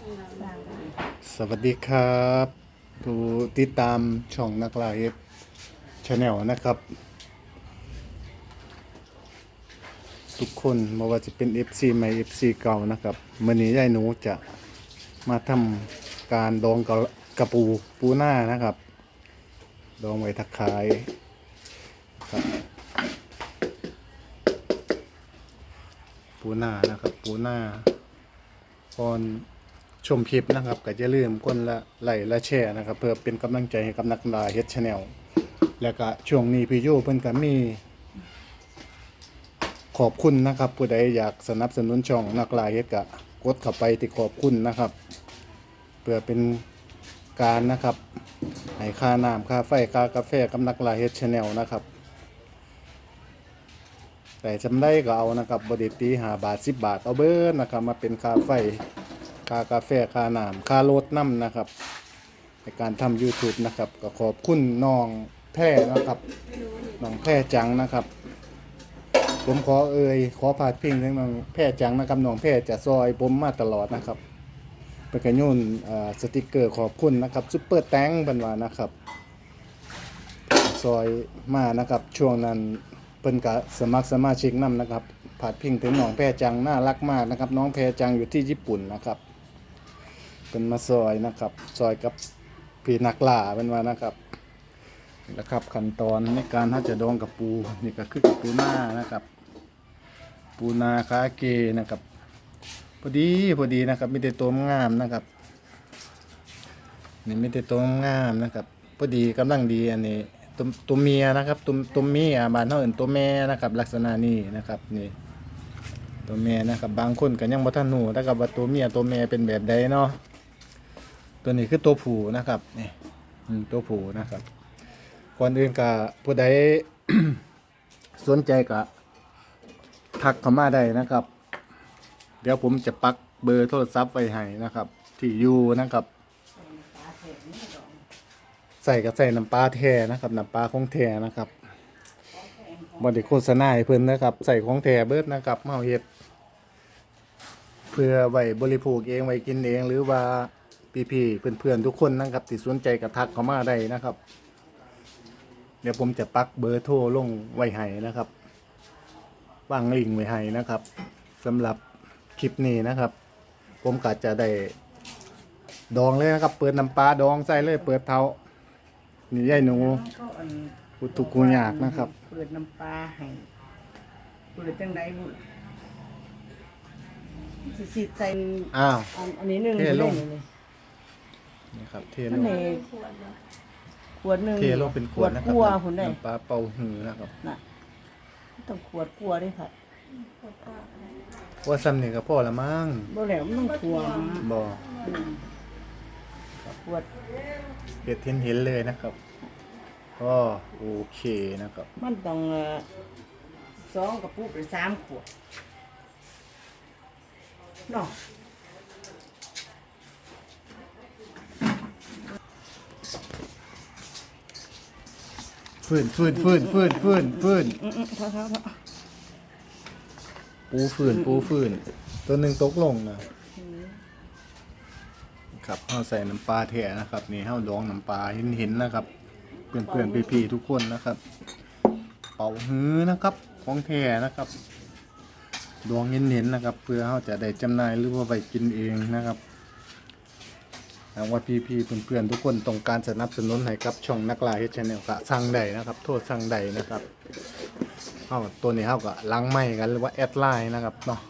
สวัสดีครับผู้ติดตามช่องนักล่าเอฟชาแนลนะครับ ทุกคนไม่ว่าจะเป็น FC ใหม่ FC เก่านะครับมื่อนี้ยายหนูจะมาทำการดองกระกระปูปูหน้านะครับ ดองไว้ทักขายครับปูหน้านะครับ ปูหน้าก่อน ชมคลิปนะครับก็จะลืมก้นละไลค์และแชร์นะครับ เพื่อเป็นกำลังใจให้กับนักลาเฮ็ดชาแนลแล้วก็ช่วงนี้พี่โยเพิ่นก็มี ขอบคุณนะครับผู้ใดอยากสนับสนุนช่องนักลาเฮ็ดก็กดเข้าไปที่ขอบคุณนะครับ เพื่อเป็นการนะครับให้ค่าน้ำค่าไฟค่ากาแฟกับนักลาเฮ็ดชาแนลนะครับแต่จำได้ก็เอานะครับบไดิตีหาบาทสิบบาทเอาเบิร์นะครับมาเป็นค่าไฟ ค่ากาแฟค่าน้ำค่ารถน้ำนะครับ ในการทำ YouTube นะครับ ก็ขอบคุณน้องแพร่นะครับน้องแพร่จังนะครับ ผมขอเอ่ยขอพาดพิงถึงน้องแพร่จังนะครับน้องแพร่จะซอยผมมาตลอดนะครับเป็นกระยุ่นสติกเกอร์ขอบคุณนะครับซุปเปอร์แตงบันวานะครับซอยมานะครับช่วงนั้นเพิ่นกะสมัครสมาชิกนํนะครับผาดพิงถึงน้องแพรจังน่ารักมากนะครับ น้องแพรจังอยู่ที่ญี่ปุ่นนะครับ เป็นมาซอยนะครับซอยกับพีนักล่าเป็นว่านะครับนี่แหละครับขั้นตอนในการถ้าจะดองกับปูนี่ก็คือกับปูหน้านะครับ ปูนาคาเกนะครับพอดีพอดีนะครับม่ได้ตัวงามนะครับนี่ม่ได้ตัวงามนะครับพอดีกำลังดีอันนี้ตัวตัวเมียนะครับตัวตัวเมียบานเฮาอิ้นตัวแม่นะครับ ลักษณะนี้นะครับนี่ตัวแม่นะครับบางคนก็ยังบ่ทันรู้นะครับว่าตัวเมียตัวแม่เป็นแบบใดเนาะ ตัวนี้คือตัวผูนะครับนี่ตัวผูนะครับก่อนอื่นก็ผู้ใดสนใจก็ทักเข้ามาได้นะครับ เดี๋ยวผมจะปักเบอร์โทรศัพท์ไว้ให้นะครับ ที่อยู่นะครับใส่กับใส่น้ำปลาแท้นะครับน้ำปลาของแท้นะครับบไดิโฆษณาให้เพิ่นนะครับ ใส่ของแท้เบิดนะครับเมาเฮ็ด เพื่อไว้บริโภคเองไว้กินเองหรือว่า พี่ๆเพื่อนๆทุกคนนะครับที่สนใจกระทักเข้ามาได้นะครับ เดี๋ยวผมจะปักเบอร์โทรลงไว้ให้นะครับวางลิงก์ไว้ให้นะครับสำหรับคลิปนี้นะครับ ผมก็จะได้ดองเลยนะครับ เปิดน้ำปลาดองใส่เลย เปิดเท้านี่ยายหนูก็อันกุทุกกุยากนะครับ เปิดน้ำปลาให้เปิดจังไดบุสิสิใส่อ้าว อันอันนี้หนึ่งเทลงนี่ นี่ครับเทอัลนงนี้ขวดหนึ่งเทลงเป็นขวดนะครักลัวคุณได้น้ำปลาเป่าหือนะครับน่ะต้องขวดกลัวด้วยค่ะว่าซ้ำนี่ก็พอละมั้งบ่แล้วมันต้องขวดบ่ขวดเห็ดเห็นเห็นเลยนะครับก็โอเคนะครับ มันต้องเอ่อสองกระปุกหรือสามขวดเนาะ ฟืนฟืนฟืนฟืนฟืนฟืนอืมๆเท่าๆเท่าปูฟืนปูฟืนตัวหนึ่งตกลงนะครับเฮาใส่น้ำปลาแท้นะครับนี่เฮาดองน้ำปลาเห็นเห็นๆนะครับ เพื่อนเพื่อนๆพี่ๆทุกคนนะครับ เป่าฮื้อนะครับ ของแท้นะครับดวงเห็นเห็นๆนะครับ เพื่อเฮาจะได้จำหน่ายหรือว่าไปกินเองนะครับ หากว่าพี่ๆเพื่อนๆทุกคนต้องการสนับสนุนให้กับช่องนักล่าเฮดชแนลก็สั่งได้นะครับ โทษสั่งได้นะครับเฮาตัวนี้เฮาก็ล้างไม้กันหรือว่าแอดไลน์นะครับเนาะ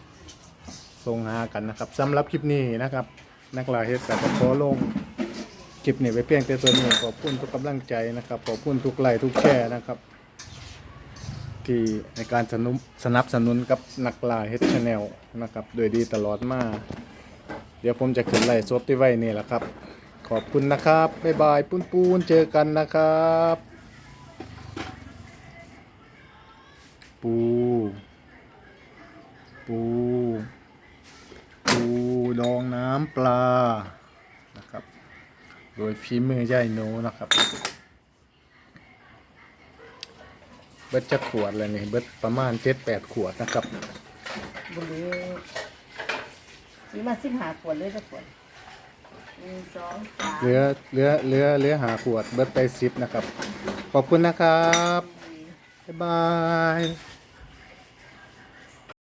ส่งหากันนะครับสำหรับคลิปนี้นะครับ นักล่าเฮ็ดแต่ก็ขอลงคลิปนี้ไปเพียงแต่ตัวนี้ขอบคุณทุกกำลังใจนะครับขอบคุณทุกไลค์ทุกแชร์นะครับ ที่ในการสนุสนับสนุนกับนักล่าเฮดชาแนลนะครับ โดยดีตลอดมา เดี๋ยวผมจะขึ้นไลฟ์สดที่ไว้นี่แหละครับ ขอบคุณนะครับ บ๊ายบายปุ้นปูนเจอกันนะครับ ปู ปู ปูดองน้ำปลา นะครับ โดยฝีมือยายโนนะครับ เบิดจะขวดเลยนี่ เบิดประมาณเจ็ดแปดขวดนะครับบุหรี่ ซื้อมาสิบห้าขวดเลยสักขวดหนึ่งสองสามเหลือเหลือเหลือเหลือหาขวดเบิดไปซิบนะครับ ขอบคุณนะครับ บ๊ายบาย